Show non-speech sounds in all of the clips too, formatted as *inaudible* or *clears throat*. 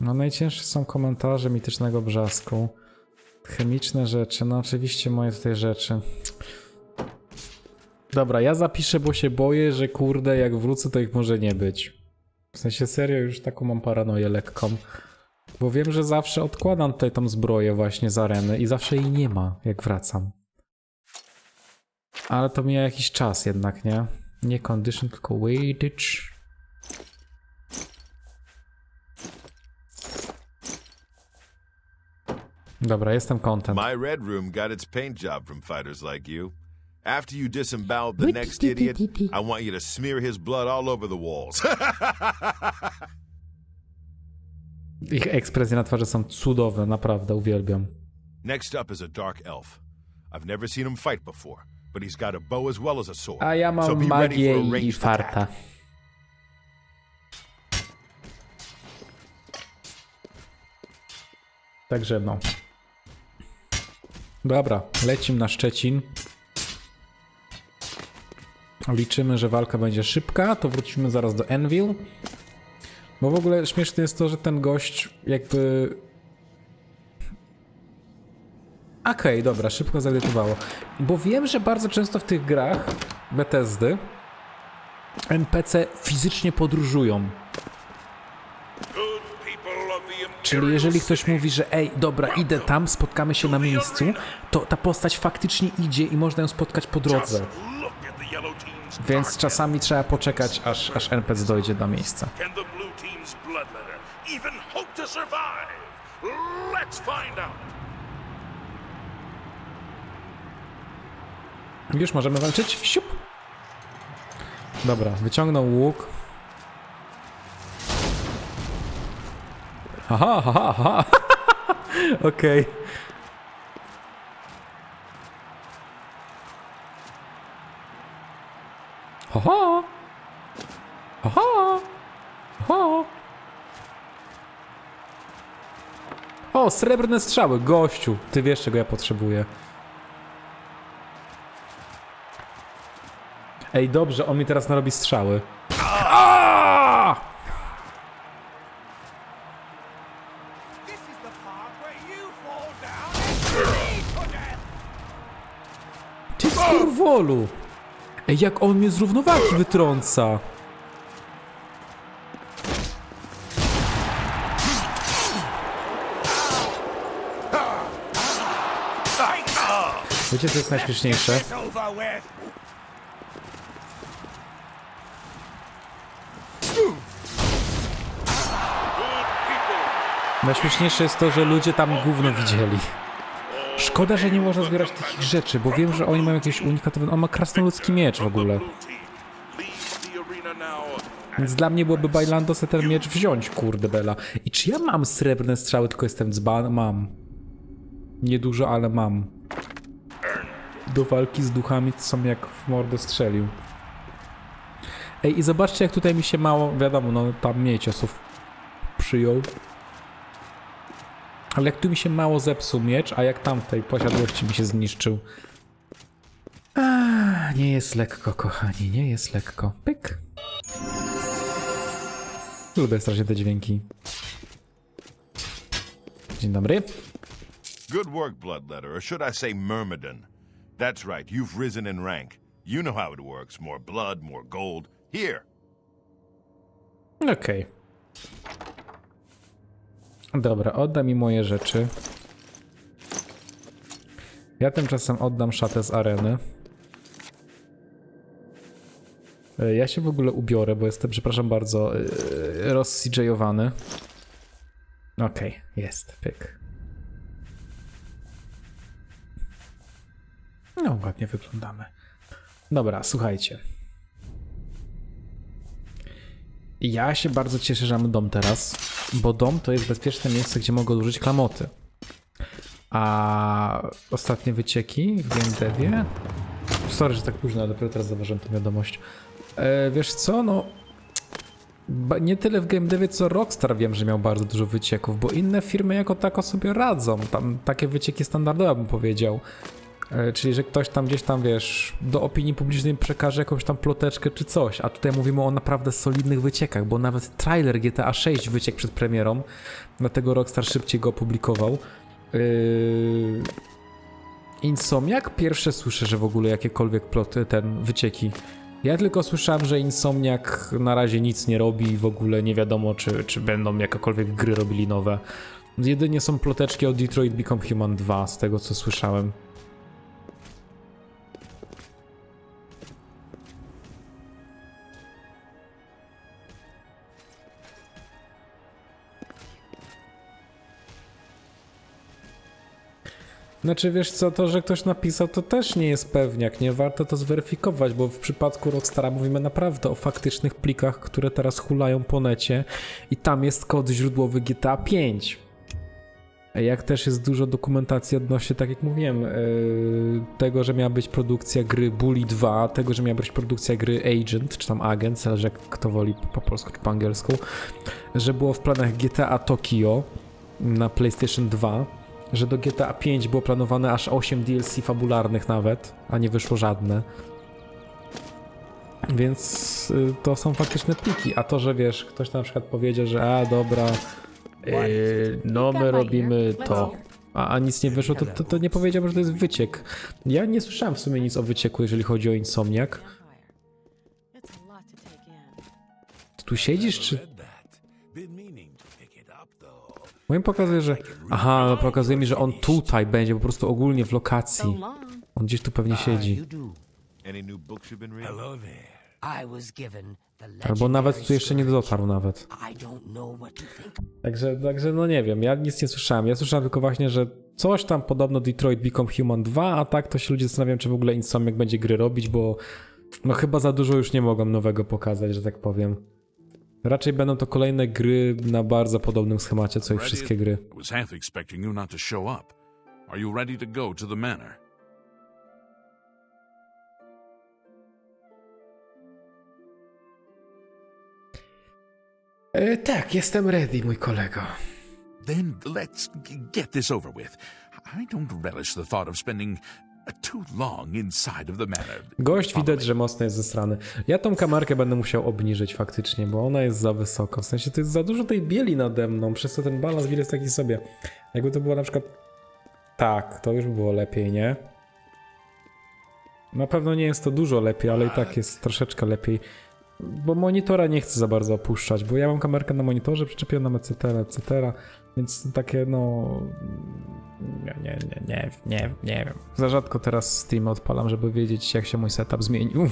No najcięższe są komentarze mitycznego brzasku. Chemiczne rzeczy, no oczywiście moje tutaj rzeczy. Dobra, ja zapiszę, bo się boję, że kurde, jak wrócę, to ich może nie być. W sensie serio, już taką mam paranoję lekką. Bo wiem, że zawsze odkładam tutaj tą zbroję właśnie z areny i zawsze jej nie ma, jak wracam. Ale to mija jakiś czas jednak, nie? Nie condition, tylko weightage. Dobra, jestem content. My red room got its paint job from fighters like you. After you disembowel the next idiot, I want you to smear his blood all over the walls. *laughs* Ich ekspresje na twarzy są cudowne, naprawdę, uwielbiam. next up is a dark elf. I've never seen him fight before, but he's got a bow as well as a sword. A ja so mam be ready magię i ranged farta. Także no. Dobra, lecimy na Szczecin. Liczymy, że walka będzie szybka, to wrócimy zaraz do Envil. Bo w ogóle śmieszne jest to, że ten gość jakby... Okej, dobra, szybko zadecydowało. Bo wiem, że bardzo często w tych grach Bethesdy NPC fizycznie podróżują. Czyli jeżeli ktoś mówi, że ej, dobra, idę tam, spotkamy się na miejscu, to ta postać faktycznie idzie i można ją spotkać po drodze. Więc czasami trzeba poczekać, aż, aż NPC dojdzie do miejsca. Już możemy walczyć? Siup! Dobra, wyciągnął łuk. Aha, aha, aha. *laughs* Okej. Haha. Haha. Haha. O, srebrne strzały, gościu. Ty wiesz, czego ja potrzebuję. Ej, dobrze, on mi teraz narobi strzały. Aaaa! This is the part where you fall down and bleed to death. Ty skurwolu! Ej, jak on mnie z równowagi wytrąca! Wiecie, co jest najśmieszniejsze? Najśmieszniejsze jest to, że ludzie tam gówno widzieli. Szkoda, że nie można zbierać takich rzeczy, bo wiem, że oni mają jakieś unikatowe... On ma krasnoludzki miecz w ogóle. Więc dla mnie byłoby bajlando sobie ten miecz wziąć, kurde bela. I czy ja mam srebrne strzały, tylko jestem dzban? Mam. Niedużo, ale mam. Do walki z duchami są jak w mordę strzelił. Ej, i zobaczcie jak tutaj mi się mało, wiadomo, no tam mniej ciosów przyjął. Ale jak tu mi się mało zepsuł miecz, a jak tamtej posiadłości mi się zniszczył. A, nie jest lekko, kochani, nie jest lekko. Pyk. Lubię strasznie te dźwięki. Dzień dobry. Good work, Bloodletter, or should I say Myrmidon. That's right, you've risen in rank. You know how it works. More blood, more gold. Here, Okej. Dobra, oddam mi moje rzeczy. Ja tymczasem oddam szatę z areny. E, Ja się w ogóle ubiorę, bo jestem, przepraszam bardzo, yy, rozcjowany. Okej, jest, pyk. No, ładnie wyglądamy. Dobra, słuchajcie. Ja się bardzo cieszę, że mamy dom teraz, bo dom to jest bezpieczne miejsce, gdzie mogę użyć klamoty. A ostatnie wycieki w Game Devie... Sorry, że tak późno, ale dopiero teraz zauważyłem tę wiadomość. E, wiesz co, no... Nie tyle w Game Devie, co Rockstar wiem, że miał bardzo dużo wycieków, bo inne firmy jako tako sobie radzą. Tam takie wycieki standardowe bym powiedział. E, Czyli, że ktoś tam gdzieś tam, wiesz, do opinii publicznej przekaże jakąś tam ploteczkę czy coś, a tutaj mówimy o naprawdę solidnych wyciekach, bo nawet trailer GTA 6 wyciekł przed premierą, dlatego Rockstar szybciej go opublikował. Yy... Insomniak? Pierwsze słyszę, że w ogóle jakiekolwiek ploty, ten, wycieki. Ja tylko słyszałem, że Insomniak na razie nic nie robi i w ogóle nie wiadomo, czy, czy będą jakiekolwiek gry robili nowe. Jedynie są ploteczki o Detroit Become Human 2, z tego co słyszałem. Znaczy wiesz co, to, że ktoś napisał, to też nie jest pewniak, nie warto to zweryfikować, bo w przypadku Rockstara mówimy naprawdę o faktycznych plikach, które teraz hulają po necie i tam jest kod źródłowy GTA 5. Jak też jest dużo dokumentacji odnośnie, tak jak mówiłem, yy, tego, że miała być produkcja gry Bully 2, tego, że miała być produkcja gry Agent, czy tam Agent, zależy jak kto woli po polsku czy po angielsku, że było w planach GTA Tokio na PlayStation 2, że do GTA 5 było planowane aż 8 DLC fabularnych nawet, a nie wyszło żadne. Więc y, to są faktyczne pliki, a to, że wiesz, ktoś na przykład powiedział, że a dobra, yy, no my robimy to, a, a nic nie wyszło, to, to, to nie powiedziałbym, że to jest wyciek. Ja nie słyszałem w sumie nic o wycieku, jeżeli chodzi o Insomniak. Ty tu siedzisz, czy... Moim pokazuje, że... Aha, no pokazuje mi, że on tutaj będzie, po prostu ogólnie w lokacji. On gdzieś tu pewnie siedzi. Albo nawet tu jeszcze nie dotarł nawet. Także, także no nie wiem, ja nic nie słyszałem. Ja słyszałem tylko właśnie, że coś tam podobno Detroit Become Human 2, a tak to się ludzie zastanawiają, czy w ogóle Insomniac będzie gry robić, bo no chyba za dużo już nie mogą nowego pokazać, że tak powiem. Raczej będą to kolejne gry na bardzo podobnym schemacie, co i wszystkie gry. E, tak, jestem ready, mój kolego. Then let's get this over with. I don't relish the thought of spending Gość widać, że mocno jest zesrany. Ja tą kamerkę będę musiał obniżyć faktycznie, bo ona jest za wysoko. W sensie to jest za dużo tej bieli nade mną, przez co ten balans jest taki sobie. Jakby to było na przykład... Tak, to już by było lepiej, nie? Na pewno nie jest to dużo lepiej, ale i tak jest troszeczkę lepiej. Bo monitora nie chcę za bardzo opuszczać, bo ja mam kamerkę na monitorze przyczepioną, etc., etc., więc takie no... Nie, nie, nie, nie, nie, nie wiem. Za rzadko teraz Steam odpalam, żeby wiedzieć, jak się mój setup zmienił.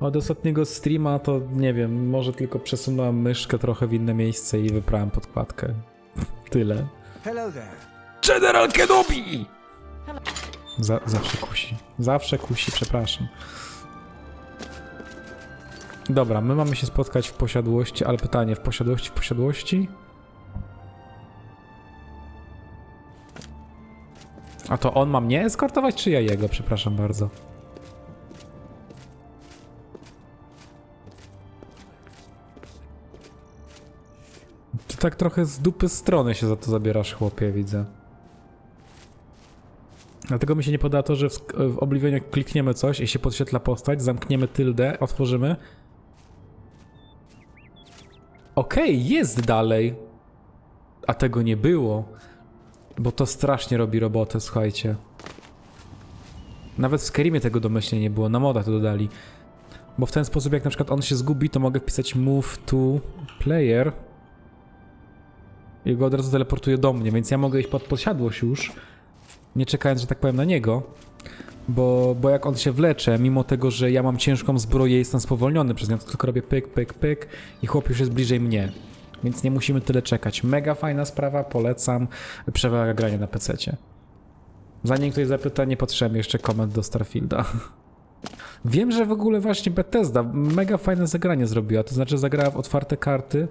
Od ostatniego streama to nie wiem, może tylko przesunąłem myszkę trochę w inne miejsce i wyprałem podkładkę. Tyle. Hello there. General Kenobi! Za, zawsze kusi. Zawsze kusi, przepraszam. Dobra, my mamy się spotkać w posiadłości, ale pytanie, w posiadłości, w posiadłości? A to on ma mnie eskortować, czy ja jego? Przepraszam bardzo. Ty tak trochę z dupy strony się za to zabierasz, chłopie, widzę. Dlatego mi się nie podoba to, że w, w klikniemy coś i się podświetla postać, zamkniemy tyldę, otworzymy. Okej, jest dalej. A tego nie było. Bo to strasznie robi robotę, słuchajcie. Nawet w Skyrimie tego domyślnie nie było, na modach to dodali. Bo w ten sposób, jak na przykład on się zgubi, to mogę wpisać move to player i go od razu teleportuje do mnie, więc ja mogę iść pod posiadłość już, nie czekając, że tak powiem, na niego. Bo, bo jak on się wlecze, mimo tego, że ja mam ciężką zbroję i jestem spowolniony przez nią, to tylko robię pyk, pyk, pyk i chłop już jest bliżej mnie. Więc nie musimy tyle czekać. Mega fajna sprawa, polecam. Przewaga grania na PC-cie. Zanim ktoś zapyta, nie potrzebujemy jeszcze komend do Starfielda. *laughs* Wiem, że w ogóle właśnie Bethesda mega fajne zagranie zrobiła, to znaczy zagrała w otwarte karty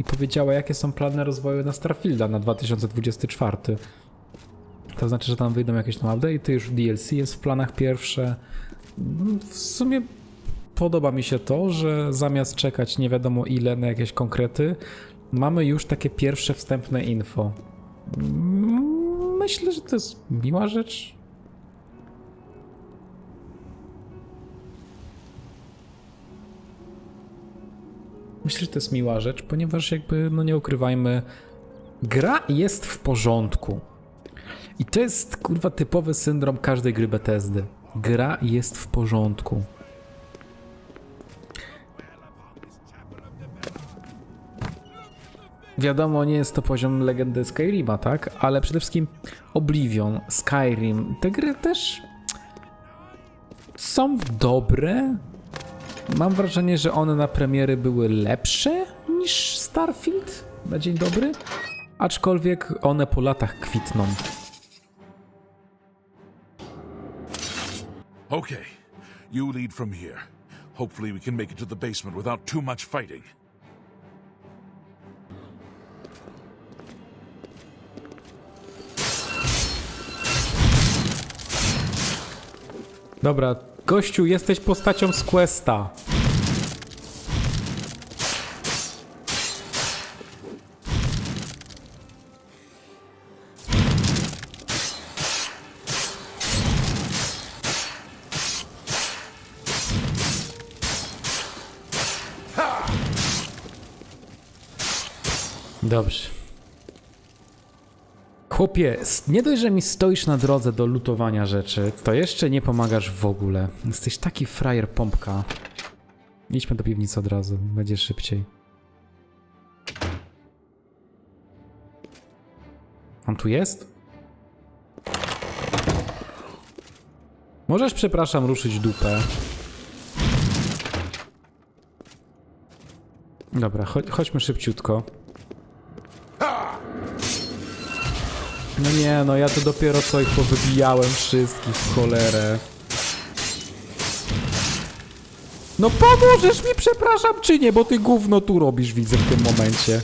i powiedziała, jakie są plany rozwoju na Starfielda na 2024. To znaczy, że tam wyjdą jakieś tam update'y, już DLC jest w planach pierwsze. W sumie podoba mi się to, że zamiast czekać nie wiadomo ile na jakieś konkrety, mamy już takie pierwsze wstępne info. Myślę, że to jest miła rzecz. Myślę, że to jest miła rzecz, ponieważ jakby, no nie ukrywajmy, gra jest w porządku. I to jest kurwa typowy syndrom każdej gry Bethesdy. Gra jest w porządku. Wiadomo, nie jest to poziom legendy Skyrima, tak? Ale przede wszystkim Oblivion, Skyrim, te gry też są dobre. Mam wrażenie, że one na premiery były lepsze niż Starfield na dzień dobry. Aczkolwiek one po latach kwitną. Okay, you lead from here. Hopefully, we can make it to the basement without too much fighting. Dobra, gościu, jesteś postacią z Questa. Chłopie, nie dość, że mi stoisz na drodze do lutowania rzeczy, to jeszcze nie pomagasz w ogóle. Jesteś taki frajer pompka. Idźmy do piwnicy od razu, będzie szybciej. On tu jest? Możesz, przepraszam, ruszyć dupę. Dobra, cho- chodźmy szybciutko. No nie, no ja to dopiero co ich powybijałem wszystkich w cholerę. No pomożesz mi, przepraszam, czy nie, bo ty gówno tu robisz, widzę w tym momencie.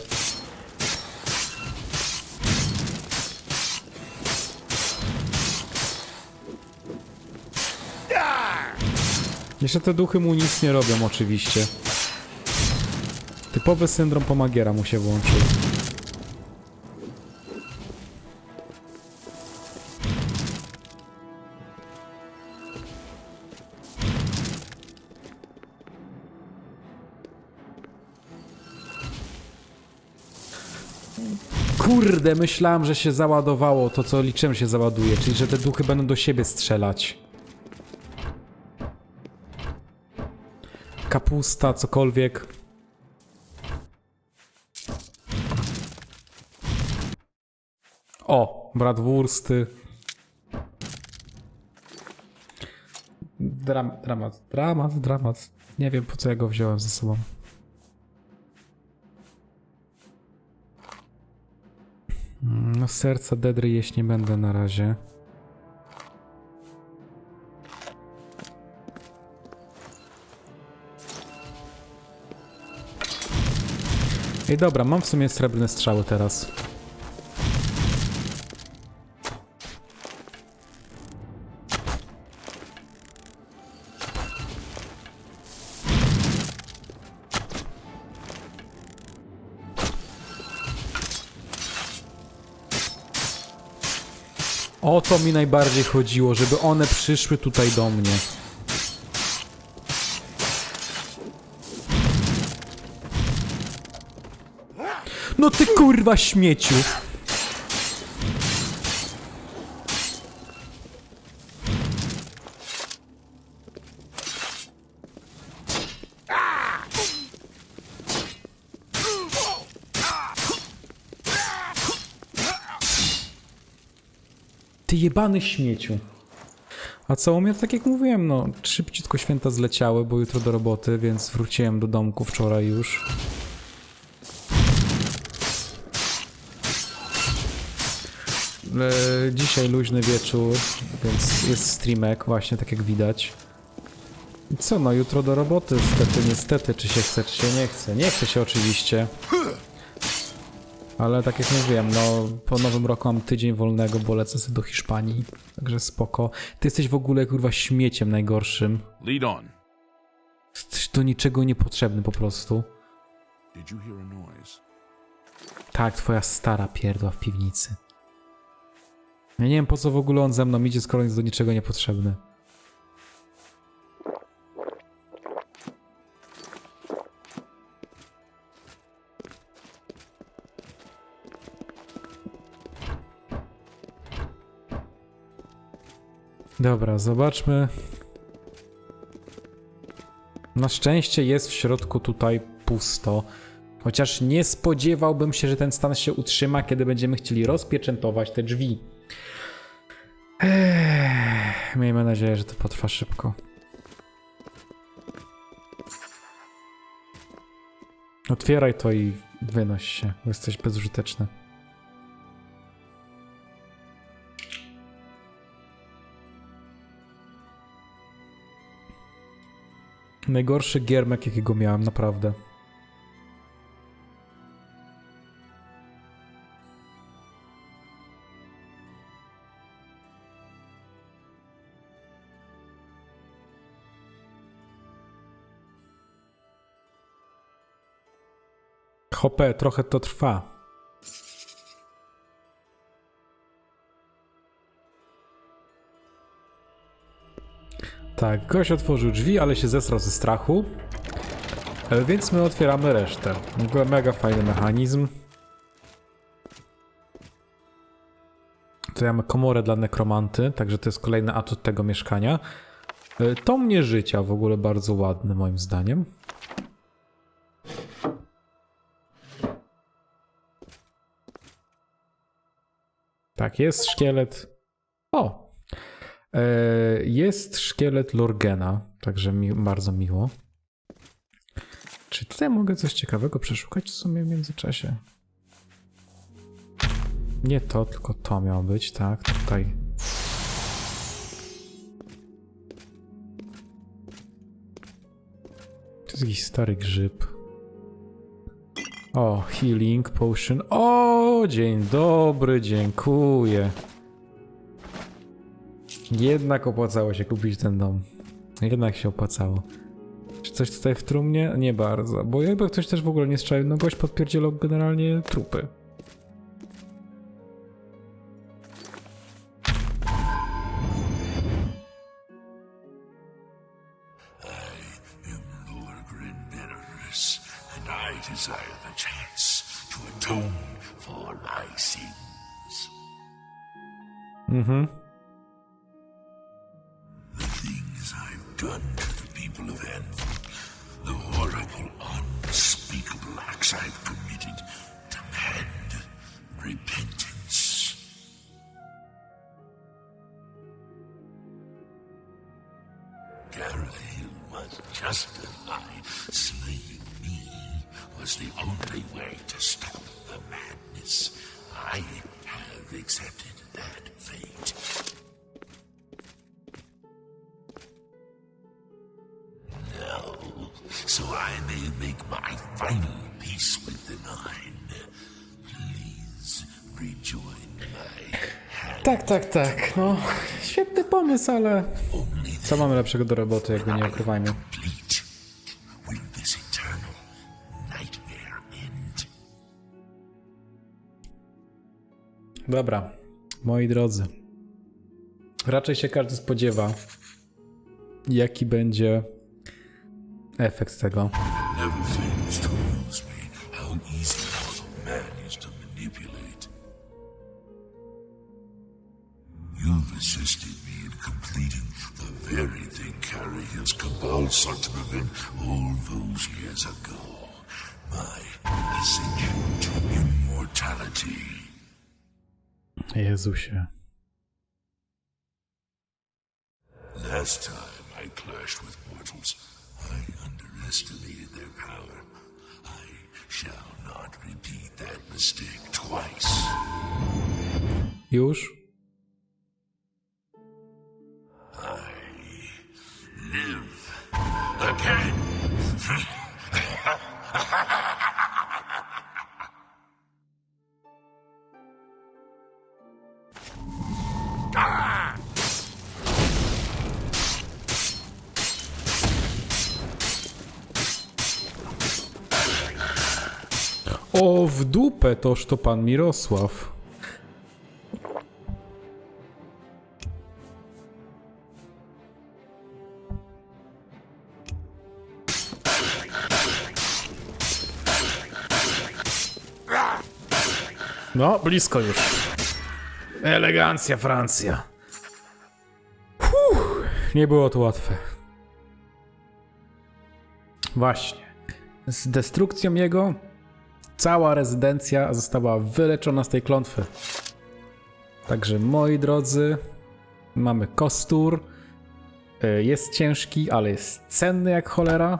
Jeszcze te duchy mu nic nie robią, oczywiście. Typowy syndrom pomagiera mu się włączył. Kurde, myślałem, że się załadowało to, co liczyłem, się załaduje, czyli że te duchy będą do siebie strzelać. Kapusta, cokolwiek. O, bratwursty. Dram, dramat, dramat, dramat. Nie wiem, po co ja go wziąłem ze sobą. No serca Dedry jeść nie będę na razie. Ej dobra, mam w sumie srebrne strzały teraz. O to mi najbardziej chodziło, żeby one przyszły tutaj do mnie. No ty kurwa śmieciu! Jebany śmieciu. A co u mnie, tak jak mówiłem, no szybciutko święta zleciały, bo jutro do roboty, więc wróciłem do domku wczoraj już. E, dzisiaj luźny wieczór, więc jest streamek, właśnie tak jak widać. I co, no jutro do roboty, niestety, niestety, czy się chce, czy się nie chce. Nie chce się oczywiście. Ale tak jak mówiłem, no po nowym roku mam tydzień wolnego, bo lecę sobie do Hiszpanii. Także spoko. Ty jesteś w ogóle kurwa śmieciem najgorszym. Lead on. Jesteś do niczego niepotrzebny po prostu. Did you hear a noise? Tak, twoja stara pierdła w piwnicy. Ja nie wiem po co w ogóle on ze mną idzie, skoro jest do niczego niepotrzebny. Dobra, zobaczmy. Na szczęście jest w środku tutaj pusto. Chociaż nie spodziewałbym się, że ten stan się utrzyma, kiedy będziemy chcieli rozpieczętować te drzwi. Ech, miejmy nadzieję, że to potrwa szybko. Otwieraj to i wynoś się, bo jesteś bezużyteczny. Najgorszy giermek, jakiego miałem, naprawdę. Hopę, trochę to trwa. Tak, gość otworzył drzwi, ale się zesrał ze strachu. E, Więc my otwieramy resztę. W ogóle mega fajny mechanizm. Tu mamy komorę dla nekromanty, także to jest kolejny atut tego mieszkania. E, Tom mnie życia w ogóle bardzo ładny moim zdaniem. Tak, jest szkielet. O! E, jest szkielet Lorgena, także mi, bardzo miło. Czy tutaj mogę coś ciekawego przeszukać w sumie w międzyczasie? Nie to, tylko to miało być, tak? Tutaj. To jest jakiś stary grzyb. O, healing potion. O, dzień dobry, dziękuję. Jednak opłacało się kupić ten dom. Jednak się opłacało. Czy coś tutaj w trumnie? Nie bardzo, bo jakby ktoś też w ogóle nie strzelił, no gość podpierdzielał generalnie trupy. Was justified. Slaying me was the only way to stop the madness. I have accepted that fate. Now, so I may make my final peace with the Nine. Please rejoin my hand. Tak, tak, tak. No, świetny pomysł, ale co mamy lepszego do roboty, jakby nie ukrywajmy. Dobra, moi drodzy. Raczej się każdy spodziewa, jaki będzie efekt tego. You've assisted me in completing the very thing Carrie Hill's cabal sought to prevent all those years ago. My ascension to immortality. Jezusie. Last time I clashed with mortals, I underestimated their power. I shall not repeat that mistake twice. Już? Live again. O, w dupę toż to pan Mirosław. No, blisko już. Elegancja, Francja. Fuh, nie było to łatwe. Właśnie. Z destrukcją jego cała rezydencja została wyleczona z tej klątwy. Także moi drodzy, mamy kostur. Y, Jest ciężki, ale jest cenny jak cholera.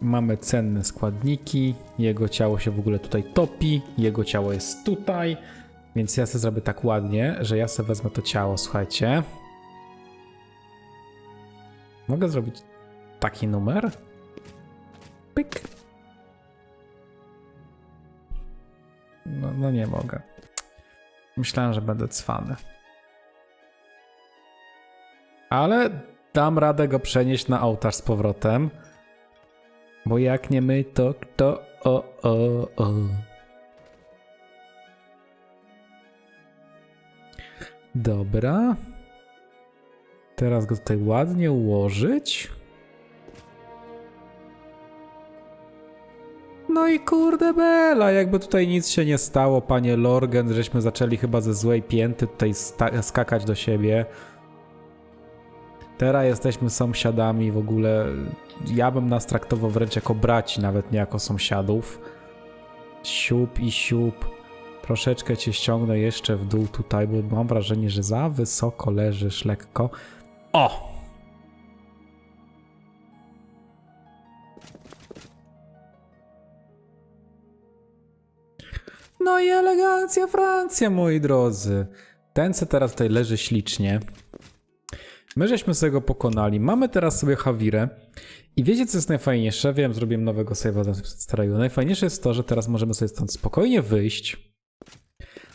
Mamy cenne składniki. Jego ciało się w ogóle tutaj topi. Jego ciało jest tutaj. Więc ja sobie zrobię tak ładnie, że ja sobie wezmę to ciało, słuchajcie. Mogę zrobić taki numer? Pyk. No, no nie mogę. Myślałem, że będę cwany. Ale dam radę go przenieść na ołtarz z powrotem. Bo jak nie my, to kto? O, o, o. Dobra. Teraz go tutaj ładnie ułożyć. No i kurde bela, jakby tutaj nic się nie stało, panie Lorgen, żeśmy zaczęli chyba ze złej pięty tutaj skakać do siebie. Teraz jesteśmy sąsiadami w ogóle. Ja bym nas traktował wręcz jako braci, nawet nie jako sąsiadów. Siup i siup. Troszeczkę cię ściągnę jeszcze w dół tutaj, bo mam wrażenie, że za wysoko leżysz lekko. O! No i elegancja Francja, moi drodzy. Ten, co teraz tutaj leży ślicznie. My żeśmy sobie go pokonali. Mamy teraz sobie Hawirę. I wiecie, co jest najfajniejsze? Wiem, zrobiłem nowego save'a na starego. Najfajniejsze jest to, że teraz możemy sobie stąd spokojnie wyjść.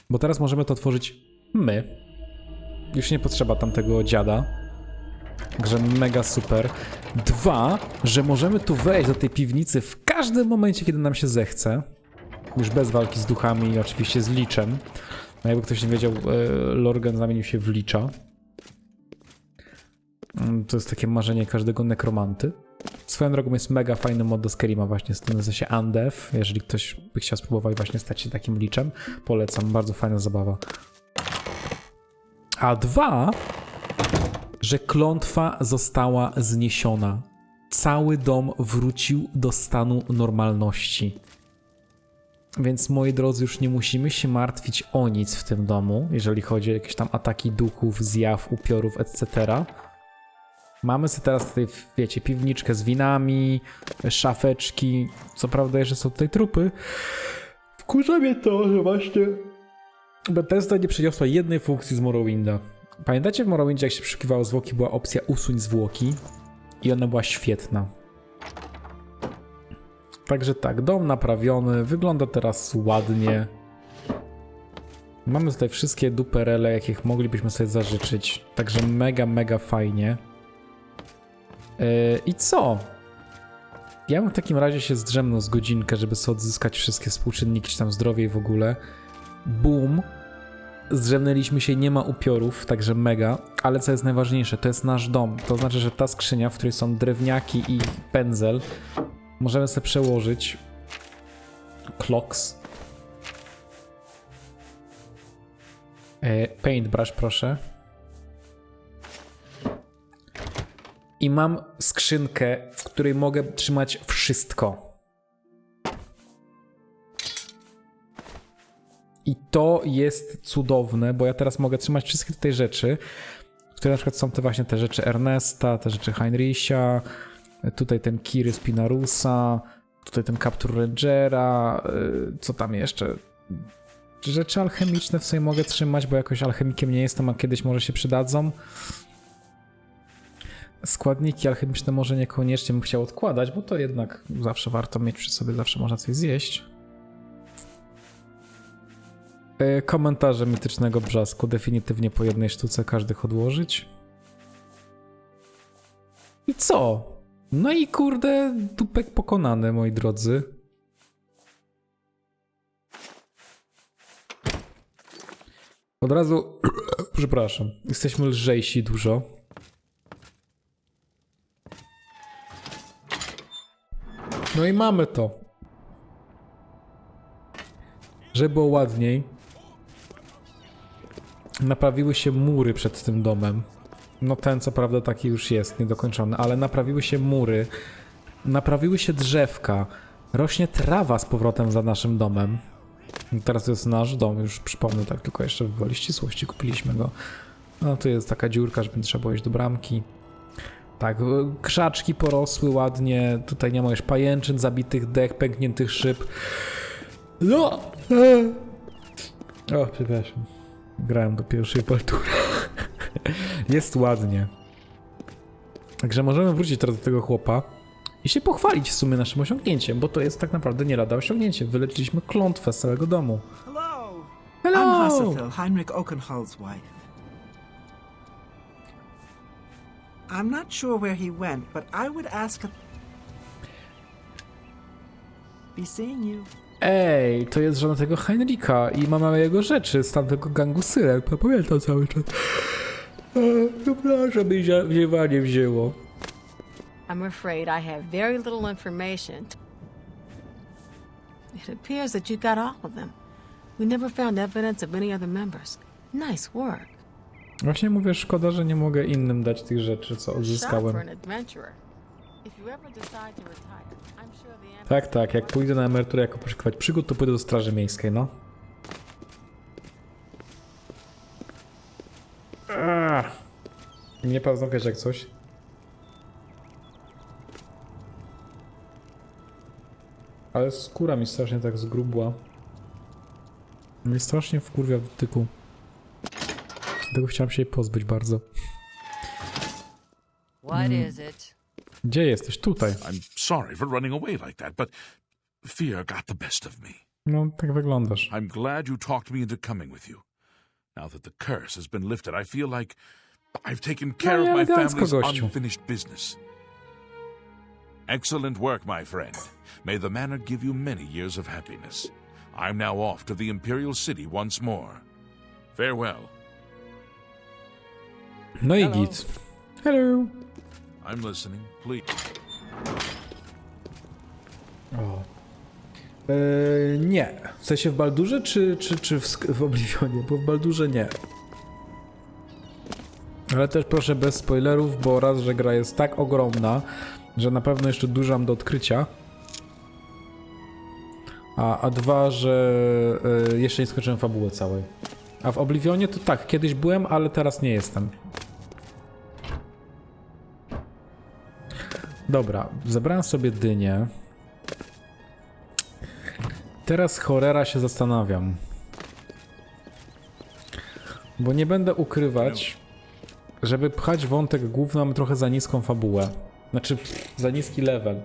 Bo teraz możemy to tworzyć my. Już nie potrzeba tamtego dziada. Także mega super. Dwa, że możemy tu wejść do tej piwnicy w każdym momencie, kiedy nam się zechce. Już bez walki z duchami i oczywiście z liczem. No jakby ktoś nie wiedział, e, Lorgan zamienił się w licza. Mm, To jest takie marzenie każdego nekromanty. Swoją drogą jest mega fajny mod do Skyrima właśnie z tym się Undev. Jeżeli ktoś by chciał spróbować właśnie stać się takim liczem, polecam. Bardzo fajna zabawa. A dwa, że klątwa została zniesiona. Cały dom wrócił do stanu normalności. Więc moi drodzy, już nie musimy się martwić o nic w tym domu, jeżeli chodzi o jakieś tam ataki duchów, zjaw, upiorów, etc. Mamy sobie teraz tutaj, wiecie, piwniczkę z winami, szafeczki. Co prawda jeszcze są tutaj trupy. Wkurza mnie to, że właśnie Bethesda nie przeniosła jednej funkcji z Morrowinda. Pamiętacie w Morrowindzie, jak się przeszukiwało zwłoki, była opcja usuń zwłoki i ona była świetna. Także tak, dom naprawiony, wygląda teraz ładnie. Mamy tutaj wszystkie duperele, jakich moglibyśmy sobie zażyczyć. Także mega, mega fajnie. Yy, I co? Ja bym w takim razie się zdrzemnął z godzinkę, żeby sobie odzyskać wszystkie współczynniki, czy tam zdrowie i w ogóle. Boom. Zdrzemnęliśmy się, nie ma upiorów, także mega. Ale co jest najważniejsze, to jest nasz dom. To znaczy, że ta skrzynia, w której są drewniaki i pędzel, możemy sobie przełożyć. Clocks. E, paintbrush, proszę. I mam skrzynkę, w której mogę trzymać wszystko. I to jest cudowne, bo ja teraz mogę trzymać wszystkie tutaj rzeczy, które na przykład są te właśnie te rzeczy Ernesta, te rzeczy Heinricha, tutaj ten Kiry Spinarusa, tutaj ten Capture Rangera, y, co tam jeszcze? Rzeczy alchemiczne w sobie mogę trzymać, bo jakoś alchemikiem nie jestem, a kiedyś może się przydadzą. Składniki alchemiczne może niekoniecznie bym chciał odkładać, bo to jednak zawsze warto mieć przy sobie, zawsze można coś zjeść. E, Komentarze mitycznego brzasku definitywnie po jednej sztuce każdych odłożyć. I co? No i kurde, dupek pokonany, moi drodzy. Od razu, *clears throat* przepraszam, jesteśmy lżejsi dużo. No i mamy to. Żeby było ładniej, naprawiły się mury przed tym domem. No ten co prawda taki już jest, niedokończony, ale naprawiły się mury, naprawiły się drzewka, rośnie trawa z powrotem za naszym domem. Teraz to jest nasz dom, już przypomnę tak tylko jeszcze w woli ścisłości kupiliśmy go. No tu jest taka dziurka, żeby trzeba było iść do bramki. Tak, krzaczki porosły ładnie, tutaj nie ma już pajęczyn, zabitych dech, pękniętych szyb. No! O, przepraszam. Grałem do pierwszej paltury. Jest ładnie. Także możemy wrócić teraz do tego chłopa i się pochwalić w sumie naszym osiągnięciem, bo to jest tak naprawdę nie lada osiągnięcie. Wyleczyliśmy klątwę z całego domu. Hello. I'm Hello! Heinrich wife. I'm not sure where he went, but I would ask. Be seeing you. Ej, to jest żona tego Heinricha i mama jego rzeczy z tamtego gangu Syrek. Pamiętam cały czas. E, Przepraszam, mi wziewanie wzięło. I'm afraid I have very little information. It appears that you got all of them. We never found evidence of any other members. Nice work. Właśnie mówię, szkoda, że nie mogę innym dać tych rzeczy, co odzyskałem. Tak, tak, jak pójdę na emeryturę jako poszukiwać przygód, to pójdę do Straży Miejskiej, no. Ach. Nie paznokieć jak coś. Ale skóra mi strasznie tak zgrubła. Mnie strasznie wkurwia w tyku. Dlatego chciałem się jej pozbyć bardzo. What is it? Gdzie jesteś? Tutaj. I'm sorry for running away like that, but fear got the best of me. No, tak wyglądasz. I'm glad you talked me into coming with you. Now that the curse has been lifted, I feel like I've taken care ja of my family's gościu. unfinished business. Excellent work, my friend. May the manor give you many years of happiness. I'm now off to the Imperial City once more. Farewell. No i git. Hello. I'm listening. Please. O. Eee, nie. W sensie w Baldurze, czy, czy, czy w, w Oblivionie? Bo w Baldurze nie. Ale też proszę bez spoilerów, bo raz, że gra jest tak ogromna, że na pewno jeszcze dużo mam do odkrycia. A, a dwa, że e, jeszcze nie skończyłem fabuły całej. A w Oblivionie to tak, kiedyś byłem, ale teraz nie jestem. Dobra, zebrałem sobie dynię. Teraz Horera się zastanawiam. Bo nie będę ukrywać, żeby pchać wątek główny, mamy trochę za niską fabułę. Znaczy, za niski level.